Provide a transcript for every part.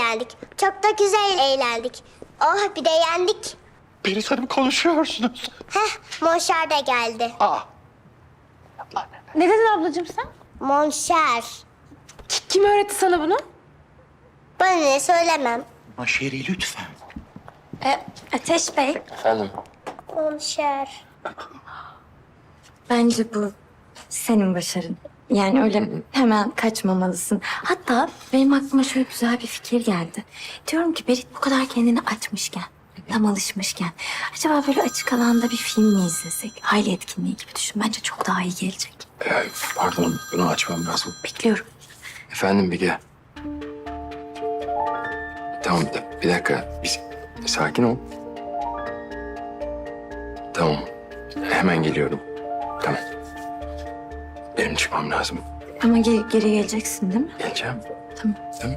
eğlendik. Çok da güzel eğlendik. Oh bir de yendik. Peris Hanım konuşuyorsunuz. Heh Monşer de geldi. Aa, Ne dedin ablacığım sen? Monşer. Kim öğretti sana bunu? Bana ne söylemem. Maşeri lütfen. E, Ateş Bey, Efendim? Monşer. bence bu senin başarın. Yani öyle hemen kaçmamalısın. Hatta benim aklıma şöyle güzel bir fikir geldi. Diyorum ki Berit bu kadar kendini açmışken, tam alışmışken... ...acaba böyle açık alanda bir film mi izlesek? Aile etkinliği gibi düşün. Bence çok daha iyi gelecek. Ee, pardon, bunu açmam lazım. Bekliyorum. Efendim Bige. Tamam, bir dakika. Biz, sakin ol. Tamam, hemen geliyorum. Benim çıkmam lazım. Ama geri, geri geleceksin değil mi? Geleceğim. Tamam. Tamam.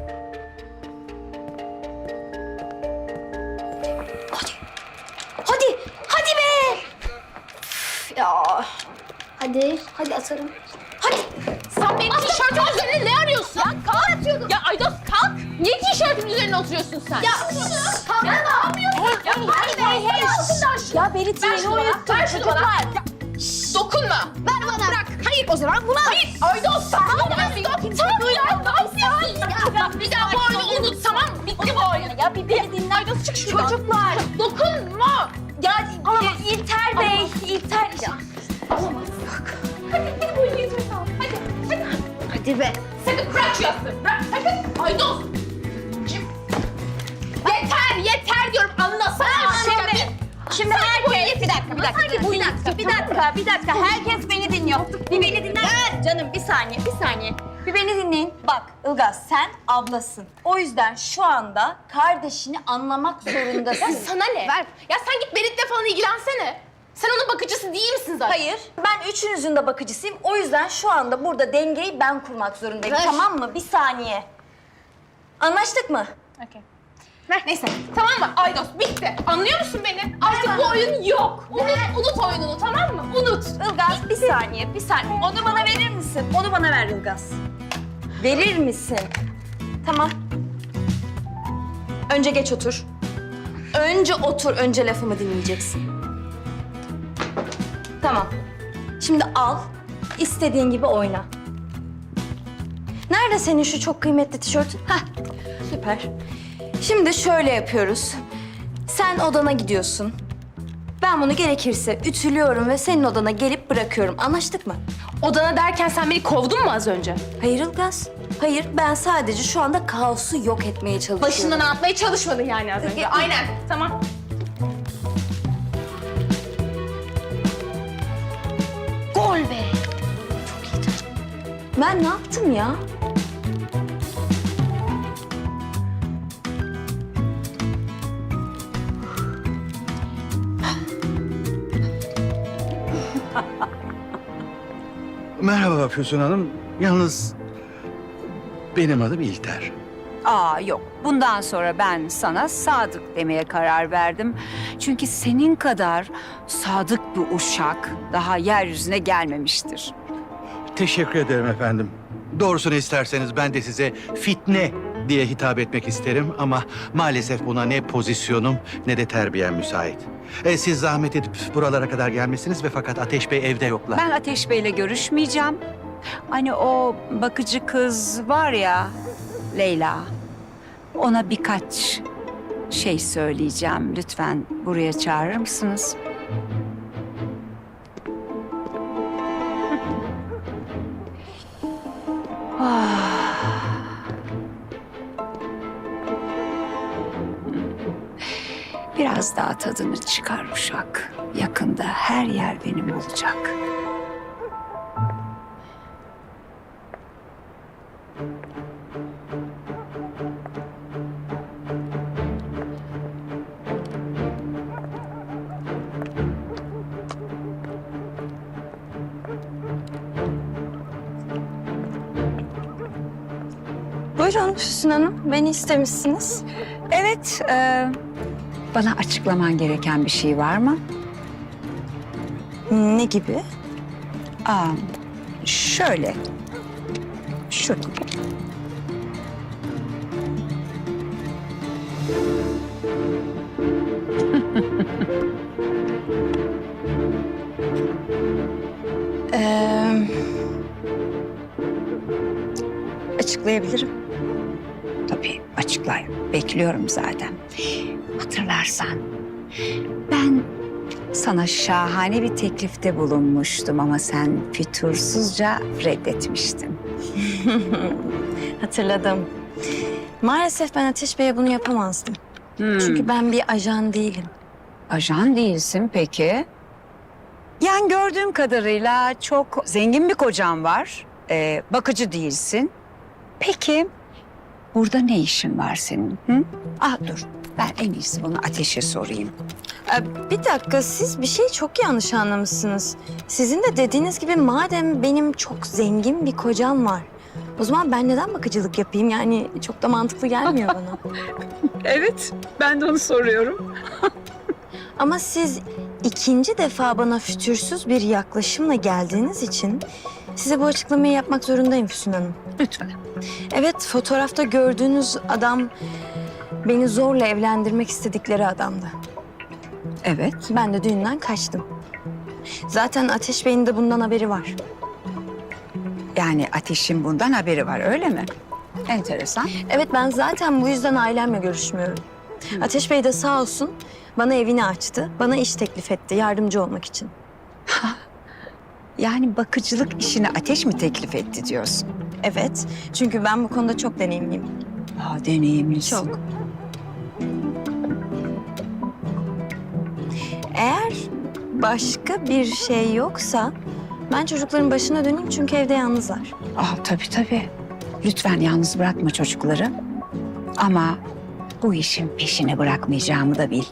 Hadi, hadi be! Ya. Hadi, hadi atarım. Hadi. Sen benim tişörtüm üzerine ne arıyorsun? Ya kalk atıyordum. Ya Aydos kalk. Niye tişörtümün üzerine oturuyorsun sen? Ya kalk. Ya ne yapıyorsun? Ya hey hey hey. Ya Berit yeni uyuttum. Ver şunu bana. Ya, şşş, Dokunma. Ver bana. Bırak. Hayır o zaman buna. Hayır. Aydos tamam. Ben bir Tamam ya. Ne yapıyorsun ya? Bir daha bu oyunu unut tamam mı? Bitti bu oyun. Ya bir beni dinle. Aydos çık şuradan. Çocuklar. Dokunma. Ya İlter Bey. Bir dakika bir dakika. Bir dakika bir dakika bir dakika. Herkes beni dinliyor. Bir beni dinler. Canım bir saniye bir saniye. Bir beni dinleyin. Bak Ilgaz sen ablasın. O yüzden şu anda kardeşini anlamak zorundasın. Ya sana ne? Ver. Ya sen git Berit'le falan ilgilensene. Sen onun bakıcısı değil misin zaten? Hayır. Ben üçünüzün de bakıcısıyım. O yüzden şu anda burada dengeyi ben kurmak zorundayım. Ver. Tamam mı? Bir saniye. Anlaştık mı? Okey. Ver. Neyse. Tamam mı? Aydos bitti. Anlıyor musun beni? Artık bu oyun yok. Unut, unut oyununu tamam mı? Unut. Ilgaz bir saniye, bir saniye. Onu bana verir misin? Onu bana ver Ilgaz. Verir misin? Tamam. Önce geç otur. Önce otur, önce lafımı dinleyeceksin. Tamam. Şimdi al, istediğin gibi oyna. Nerede senin şu çok kıymetli tişörtün? Hah, süper. Şimdi şöyle yapıyoruz. Sen odana gidiyorsun. Ben bunu gerekirse ütülüyorum ve senin odana gelip bırakıyorum. Anlaştık mı? Odana derken sen beni kovdun mu az önce? Hayır Ilgaz. Hayır, ben sadece şu anda kaosu yok etmeye çalışıyorum. Başından atmaya çalışmadın yani az önce. Aynen. Tamam. Gol be. Ben ne yaptım ya? Merhaba Füsun Hanım. Yalnız benim adım İlter. Aa yok. Bundan sonra ben sana Sadık demeye karar verdim. Çünkü senin kadar sadık bir uşak daha yeryüzüne gelmemiştir. Teşekkür ederim efendim. Doğrusunu isterseniz ben de size fitne diye hitap etmek isterim ama maalesef buna ne pozisyonum ne de terbiyem müsait. E, siz zahmet edip buralara kadar gelmesiniz ve fakat Ateş Bey evde yoklar. Ben Ateş Bey'le görüşmeyeceğim. Hani o bakıcı kız var ya Leyla. Ona birkaç şey söyleyeceğim. Lütfen buraya çağırır mısınız? Biraz daha tadını çıkar uşak. Yakında her yer benim olacak. Buyurun Füsun Hanım, beni istemişsiniz. Evet, e, bana açıklaman gereken bir şey var mı? Ne gibi? Aa, şöyle. Şu gibi. Ee, açıklayabilirim. Tabii açıklayayım. Bekliyorum zaten. Hatırlarsan ben sana şahane bir teklifte bulunmuştum ama sen fütursuzca reddetmiştin. Hatırladım. Maalesef ben Ateş Bey'e bunu yapamazdım. Çünkü ben bir ajan değilim. Ajan değilsin peki. Yani gördüğüm kadarıyla çok zengin bir kocan var. Ee, bakıcı değilsin. Peki burada ne işin var senin? Hı? Ah dur ben en iyisi bunu ateşe sorayım. Ee, Bir dakika siz bir şey çok yanlış anlamışsınız. Sizin de dediğiniz gibi madem benim çok zengin bir kocam var. O zaman ben neden bakıcılık yapayım? Yani çok da mantıklı gelmiyor bana. Evet ben de onu soruyorum. Ama siz ikinci defa bana fütursuz bir yaklaşımla geldiğiniz için size bu açıklamayı yapmak zorundayım Füsun Hanım. Lütfen. Evet, fotoğrafta gördüğünüz adam beni zorla evlendirmek istedikleri adamdı. Evet. Ben de düğünden kaçtım. Zaten Ateş Bey'in de bundan haberi var. Yani ateşin bundan haberi var öyle mi? Enteresan. Evet, ben zaten bu yüzden ailemle görüşmüyorum. Ateş Bey de sağ olsun bana evini açtı. Bana iş teklif etti yardımcı olmak için. Yani bakıcılık işini ateş mi teklif etti diyorsun? Evet, çünkü ben bu konuda çok deneyimliyim. Aa, deneyimlisin. Çok. Eğer başka bir şey yoksa ben çocukların başına döneyim çünkü evde yalnızlar. Aa, tabii tabii. Lütfen yalnız bırakma çocukları. Ama bu işin peşini bırakmayacağımı da bil.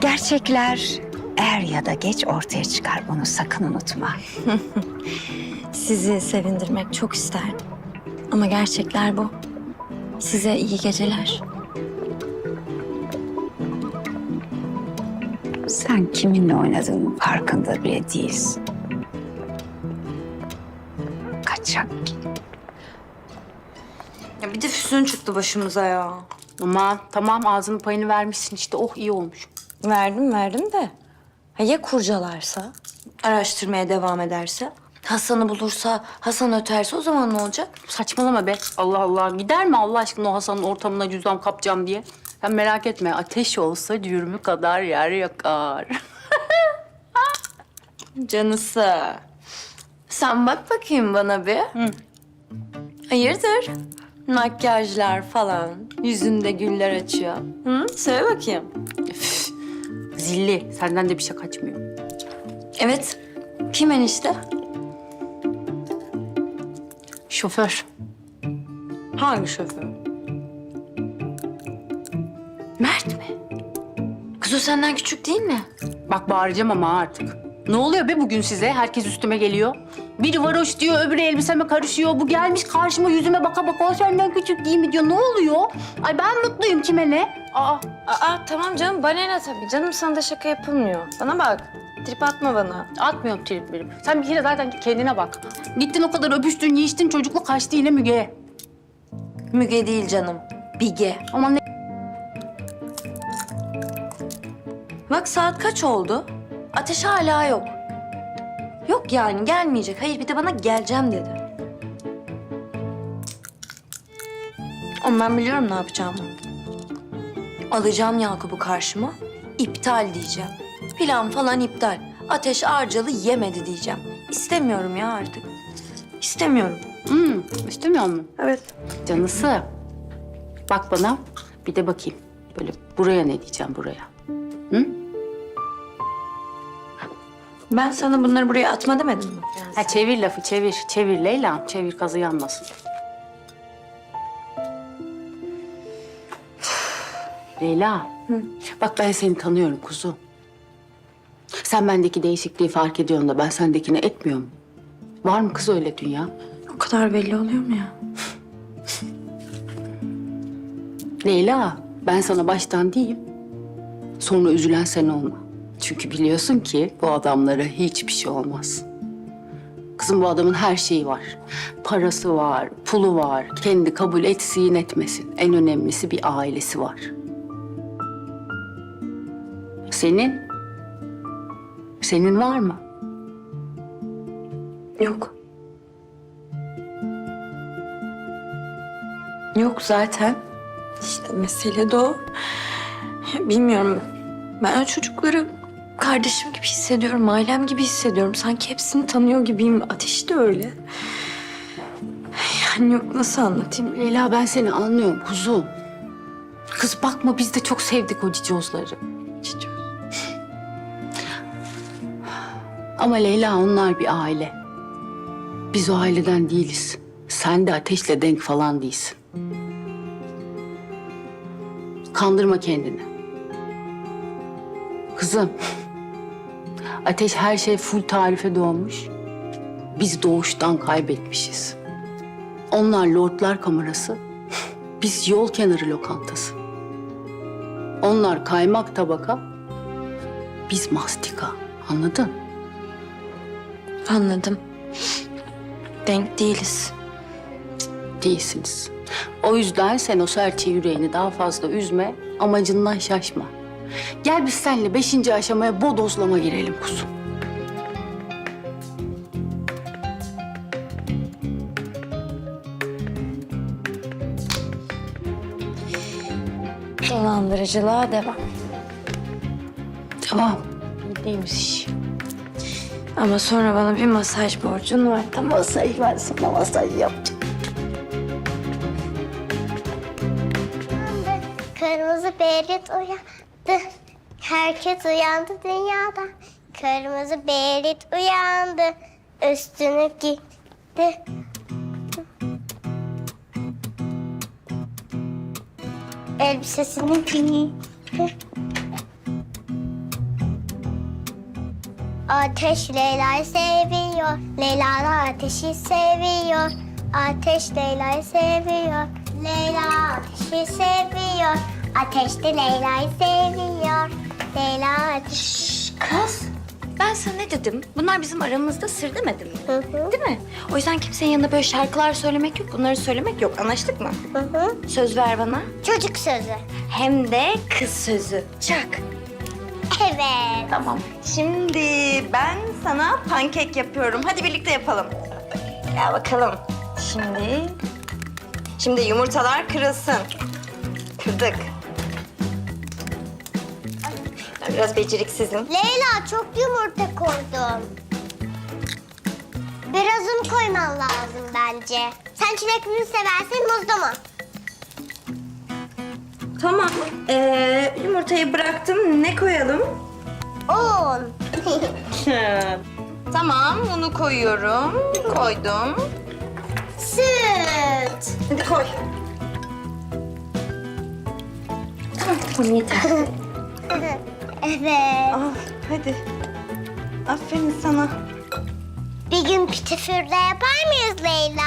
Gerçekler er ya da geç ortaya çıkar. Bunu sakın unutma. Sizi sevindirmek çok isterdim. Ama gerçekler bu. Size iyi geceler. Sen kiminle oynadığının farkında bile değilsin. Kaçak. Ya bir de Füsun çıktı başımıza ya. Aman tamam ağzının payını vermişsin işte oh iyi olmuş. Verdim verdim de. Ha ya kurcalarsa? Araştırmaya devam ederse? Hasan'ı bulursa, Hasan öterse o zaman ne olacak? Saçmalama be. Allah Allah. Gider mi Allah aşkına o Hasan'ın ortamına cüzdan kapacağım diye? Sen merak etme. Ateş olsa cürmü kadar yer yakar. Canısı. Sen bak bakayım bana bir. Hayırdır? Makyajlar falan, yüzünde güller açıyor. Hı? Söyle bakayım. Zilli. Senden de bir şey kaçmıyor. Evet. Kim enişte? Şoför. Hangi şoför? Mert mi? Kız o senden küçük değil mi? Bak bağıracağım ama artık. Ne oluyor be bugün size? Herkes üstüme geliyor. Biri varoş diyor, öbürü elbiseme karışıyor. Bu gelmiş karşıma yüzüme baka baka o senden küçük değil mi diyor. Ne oluyor? Ay ben mutluyum kime ne? Aa, Aa tamam canım balena tabii. Canım sana da şaka yapılmıyor. Bana bak. Trip atma bana. atmıyorum trip benim. Sen bir kere zaten kendine bak. Gittin o kadar öpüştün, yiyiştin, çocuklu kaçtı yine Müge'ye. Müge değil canım. Bige. Aman ne Bak saat kaç oldu? Ateş hala yok. Yok yani gelmeyecek. Hayır bir de bana geleceğim dedi. Ama ben biliyorum ne yapacağımı. Alacağım Yakup'u karşıma. iptal diyeceğim. Plan falan iptal. Ateş Arcalı yemedi diyeceğim. İstemiyorum ya artık. İstemiyorum. Hmm, istemiyor musun? Evet. Canısı. Bak bana, bir de bakayım. Böyle buraya ne diyeceğim buraya. Ben sana bunları buraya atma demedim mi? Ha çevir lafı, çevir. Çevir Leyla, çevir kazı yanmasın. Leyla, bak ben seni tanıyorum kuzu. Sen bendeki değişikliği fark ediyorsun da ben sendekini etmiyor muyum? Var mı kız öyle dünya? O kadar belli oluyor mu ya? Leyla, ben sana baştan diyeyim. Sonra üzülen sen olma. Çünkü biliyorsun ki bu adamlara hiçbir şey olmaz. Kızım bu adamın her şeyi var. Parası var, pulu var. Kendi kabul etsin etmesin. En önemlisi bir ailesi var. Senin? Senin var mı? Yok. Yok zaten. İşte mesele de o. Bilmiyorum. Ben o çocukları kardeşim gibi hissediyorum, ailem gibi hissediyorum. Sanki hepsini tanıyor gibiyim. Ateş de öyle. Yani yok nasıl anlatayım? Leyla ben seni anlıyorum kuzum. Kız bakma biz de çok sevdik o cicozları. Cici. Ama Leyla onlar bir aile. Biz o aileden değiliz. Sen de ateşle denk falan değilsin. Kandırma kendini. Kızım. Ateş her şey full tarife doğmuş. Biz doğuştan kaybetmişiz. Onlar lordlar kamerası. Biz yol kenarı lokantası. Onlar kaymak tabaka. Biz mastika. Anladın? Anladım. Denk değiliz. değilsiniz. O yüzden sen o serçe yüreğini daha fazla üzme, amacından şaşma. Gel biz seninle beşinci aşamaya bodozlama girelim kuzum. Dolandırıcılığa devam. Tamam. Neymiş iş? Ama sonra bana bir masaj borcun var. Tamam. Masaj ver sana masaj yapacağım. Kırmızı berit uyandı. Herkes uyandı dünyada. Kırmızı berit uyandı. Üstünü gitti. Elbisesini giydi. Ateş Leyla'yı seviyor. Leyla da ateşi seviyor. Ateş Leyla'yı seviyor. Leyla ateşi seviyor. Ateş de Leyla'yı seviyor. Leyla ateş... Kız. Ben sana ne dedim? Bunlar bizim aramızda sır demedim mi? Hı hı, Değil mi? O yüzden kimsenin yanında böyle şarkılar söylemek yok. Bunları söylemek yok. Anlaştık mı? hı hı. Söz ver bana. Çocuk sözü. Hem de kız sözü. Çak. Evet. Tamam. Şimdi ben sana pankek yapıyorum. Hadi birlikte yapalım. Gel bakalım. Şimdi... Şimdi yumurtalar kırılsın. Kırdık. Biraz beceriksizim. Leyla çok yumurta koydum. Biraz un koyman lazım bence. Sen çilekli mi seversin muzlu mu? Tamam. Ee, yumurtayı bıraktım. Ne koyalım? Un. Tamam, bunu koyuyorum. Koydum. Süt. Hadi koy. Tamam, yeter. Evet. Ah, hadi. Aferin sana. Bir gün pitifürde yapar mıyız Leyla?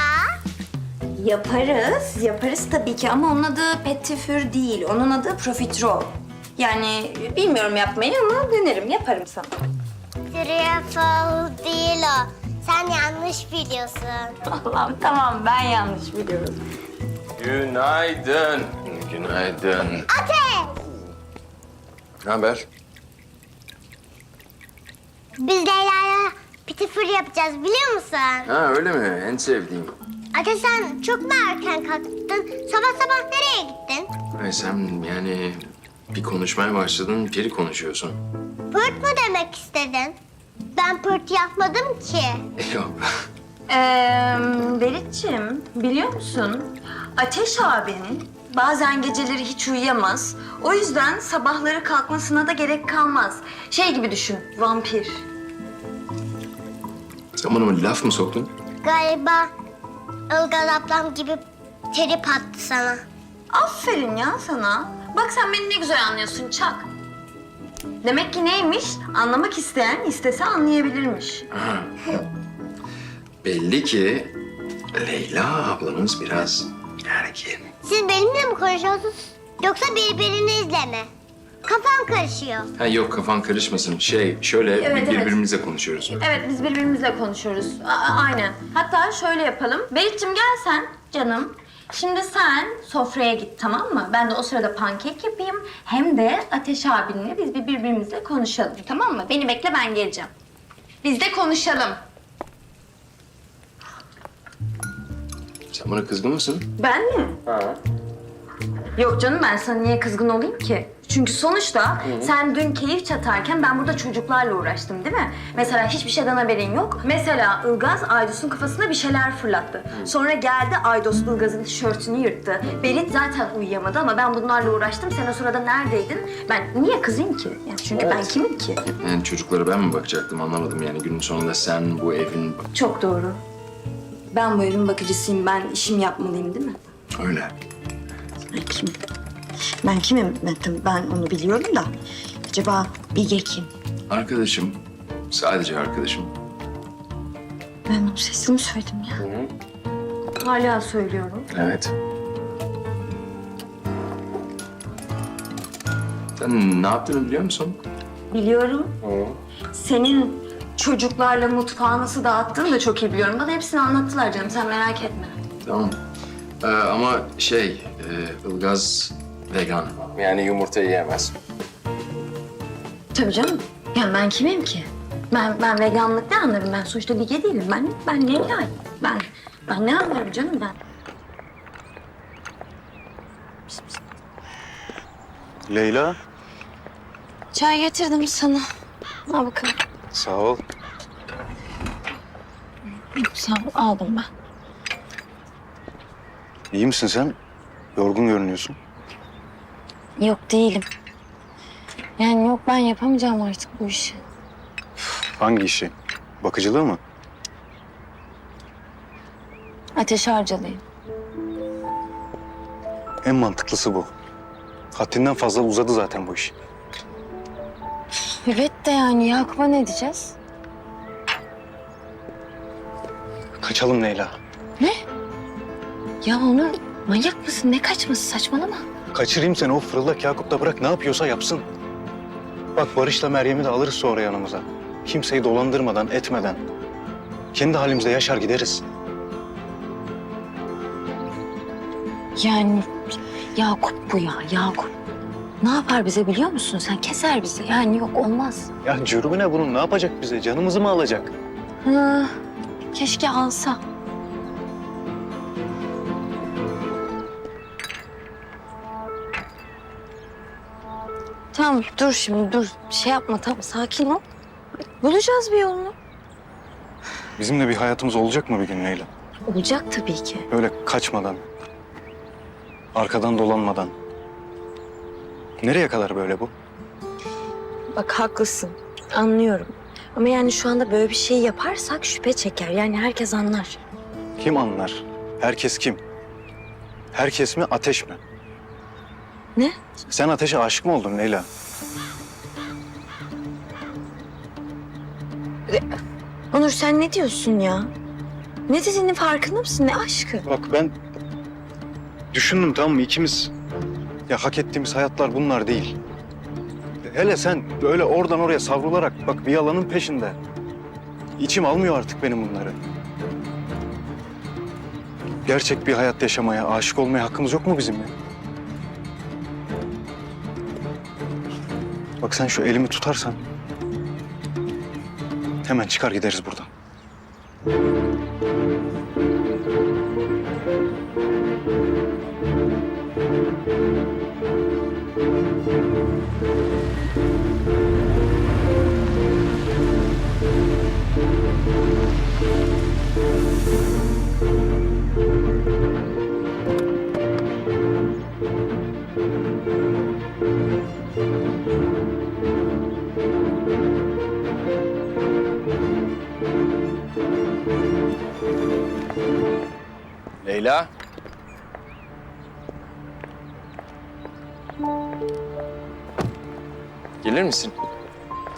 Yaparız, yaparız tabii ki ama onun adı petifür değil. Onun adı profiterol. Yani bilmiyorum yapmayı ama denerim, yaparım sana. Trüffle değil o. Sen yanlış biliyorsun. Allah'ım tamam, ben yanlış biliyorum. Günaydın. Günaydın. Ate! Ne haber? Biz Leyla'ya pitifür yapacağız biliyor musun? Ha öyle mi? En sevdiğim. Ate sen çok mu erken kalktın? Sabah sabah nereye gittin? Ay sen yani bir konuşmaya başladın, peri konuşuyorsun. Pırt mı demek istedin? Ben pırt yapmadım ki. Yok. Ee, Berit'ciğim biliyor musun? Ateş abinin bazen geceleri hiç uyuyamaz. O yüzden sabahları kalkmasına da gerek kalmaz. Şey gibi düşün, vampir. Sen bana laf mı soktun? Galiba Ilgaz ablam gibi trip attı sana. Aferin ya sana. Bak sen beni ne güzel anlıyorsun Çak. Demek ki neymiş? Anlamak isteyen istese anlayabilirmiş. Belli ki Leyla ablamız biraz ergin. Siz benimle mi konuşuyorsunuz yoksa birbirinizle mi? Kafam karışıyor. Ha yok kafan karışmasın. Şey şöyle Evet, evet. birbirimizle konuşuyoruz. Evet biz birbirimizle konuşuyoruz. A- aynen. Hatta şöyle yapalım. Berit'cim gel sen canım. Şimdi sen sofraya git tamam mı? Ben de o sırada pankek yapayım. Hem de Ateş abinle biz bir birbirimizle konuşalım tamam mı? Beni bekle ben geleceğim. Biz de konuşalım. Sen bana kızgın mısın? Ben mi? Yok canım ben sana niye kızgın olayım ki? Çünkü sonuçta sen dün keyif çatarken ben burada çocuklarla uğraştım değil mi? Mesela hiçbir şeyden haberin yok. Mesela Ilgaz Aydos'un kafasına bir şeyler fırlattı. Sonra geldi Aydos Ilgaz'ın tişörtünü yırttı. Berit zaten uyuyamadı ama ben bunlarla uğraştım. Sen o sırada neredeydin? Ben niye kızayım ki? Yani çünkü ben kimim ki? Yani çocuklara ben mi bakacaktım anlamadım yani günün sonunda sen bu evin... Çok doğru. Ben bu evin bakıcısıyım. Ben işimi yapmalıyım değil mi? Öyle. Ben kimim? Ben kimim? Ben, ben onu biliyorum da. Acaba Bilge kim? Arkadaşım, sadece arkadaşım. Ben bunu sesimi söyledim ya. Hala söylüyorum. Evet. Sen ne yaptığını biliyor musun? Biliyorum. Senin çocuklarla mutfağı nasıl dağıttığını da çok iyi biliyorum. Bana hepsini anlattılar canım. Sen merak etme. Tamam. Ee, ama şey, e, Ilgaz vegan. Yani yumurta yiyemez. Tabii canım. Yani ben kimim ki? Ben ben veganlık ne anlarım? Ben sonuçta Bilge değilim. Ben ben Leyla'yım. Ben ben ne anlarım canım ben? Leyla. Çay getirdim sana. Al bakalım. Sağ ol. Sağ ol. Aldım ben. İyi misin sen? Yorgun görünüyorsun. Yok değilim. Yani yok ben yapamayacağım artık bu işi. Hangi işi? Bakıcılığı mı? Ateş harcalıyım. En mantıklısı bu. Haddinden fazla uzadı zaten bu iş. Evet de yani Yakup'a ne diyeceğiz? Kaçalım Leyla. Ya onu manyak mısın? Ne kaçması saçmalama. Kaçırayım seni o fırıldak Yakup da bırak ne yapıyorsa yapsın. Bak Barış'la Meryem'i de alırız sonra yanımıza. Kimseyi dolandırmadan, etmeden. Kendi halimizde yaşar gideriz. Yani Yakup bu ya Yakup. Ne yapar bize biliyor musun? Sen keser bizi. Yani yok olmaz. Ya cürmü ne bunun? Ne yapacak bize? Canımızı mı alacak? Hı, keşke alsa. Tamam dur şimdi dur. Şey yapma tamam sakin ol. Bulacağız bir yolunu. Bizim de bir hayatımız olacak mı bir gün Leyla? Olacak tabii ki. Böyle kaçmadan, arkadan dolanmadan. Nereye kadar böyle bu? Bak haklısın. Anlıyorum. Ama yani şu anda böyle bir şey yaparsak şüphe çeker. Yani herkes anlar. Kim anlar? Herkes kim? Herkes mi, ateş mi? Ne? Sen ateşe aşık mı oldun Leyla? Onur sen ne diyorsun ya? Ne dediğinin farkında mısın? Ne aşkı? Bak ben düşündüm tamam mı ikimiz ya hak ettiğimiz hayatlar bunlar değil. Hele sen böyle oradan oraya savrularak bak bir yalanın peşinde. İçim almıyor artık benim bunları. Gerçek bir hayat yaşamaya, aşık olmaya hakkımız yok mu bizim ya? Bak sen şu elimi tutarsan hemen çıkar gideriz buradan.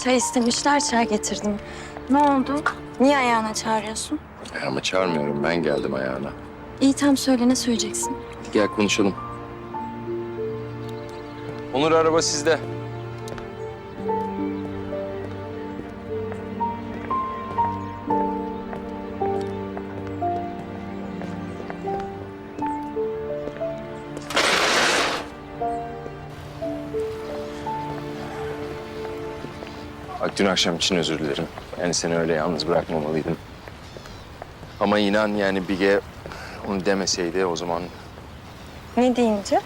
Çay istemişler çay getirdim. Ne oldu? Niye ayağına çağırıyorsun? Ama çağırmıyorum ben geldim ayağına. İyi tam söyle ne söyleyeceksin? Gel konuşalım. Onur araba sizde. Dün akşam için özür dilerim. Yani seni öyle yalnız bırakmamalıydım. Ama inan yani Bige onu demeseydi o zaman Ne deyince?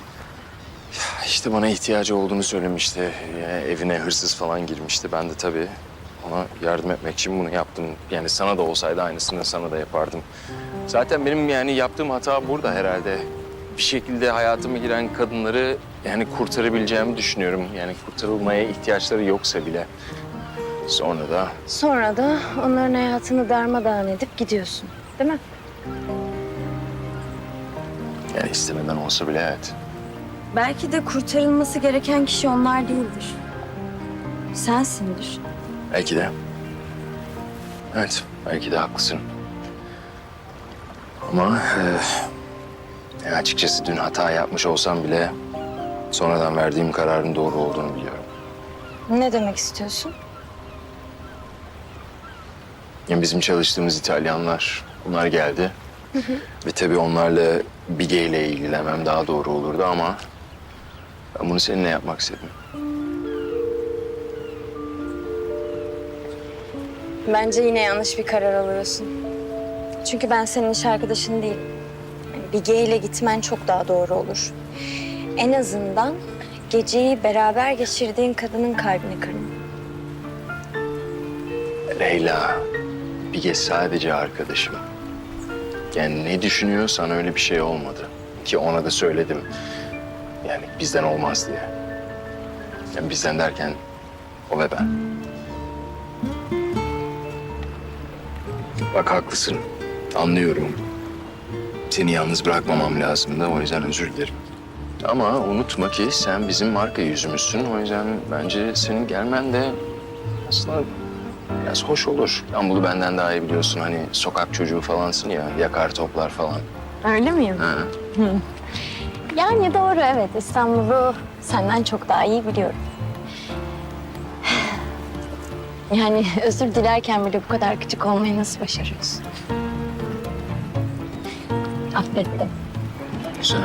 işte bana ihtiyacı olduğunu söylemişti. Yani evine hırsız falan girmişti. Ben de tabii ona yardım etmek için bunu yaptım. Yani sana da olsaydı aynısını sana da yapardım. Zaten benim yani yaptığım hata burada herhalde. Bir şekilde hayatıma giren kadınları yani kurtarabileceğimi düşünüyorum. Yani kurtarılmaya ihtiyaçları yoksa bile. Sonra da Sonra da onların hayatını darmadağın edip gidiyorsun. Değil mi? yani istemeden olsa bile evet. Belki de kurtarılması gereken kişi onlar değildir. Sensindir. Belki de. Evet, belki de haklısın. Ama e, açıkçası dün hata yapmış olsam bile sonradan verdiğim kararın doğru olduğunu biliyorum. Ne demek istiyorsun? Yani bizim çalıştığımız İtalyanlar, bunlar geldi. Ve tabii onlarla Bige ile ilgilenmem daha doğru olurdu ama ben bunu seninle yapmak istedim. Bence yine yanlış bir karar alıyorsun. Çünkü ben senin iş arkadaşın. Yani Bige ile gitmen çok daha doğru olur. En azından geceyi beraber geçirdiğin kadının kalbini kırma. Leyla, Bige sadece arkadaşım. Yani ne düşünüyorsan öyle bir şey olmadı. Ki ona da söyledim. Yani bizden olmaz diye. Yani bizden derken o ve ben. Bak haklısın. Anlıyorum. Seni yalnız bırakmamam lazımdı. O yüzden özür dilerim. Ama unutma ki sen bizim marka yüzümüzsün. O yüzden bence senin gelmen de aslında biraz hoş olur. İstanbul'u benden daha iyi biliyorsun. Hani sokak çocuğu falansın ya, yakar toplar falan. Öyle miyim? Ha. Yani doğru evet. İstanbul'u senden çok daha iyi biliyorum. Yani özür dilerken bile bu kadar küçük olmayı nasıl başarıyorsun? Affettim. Güzel.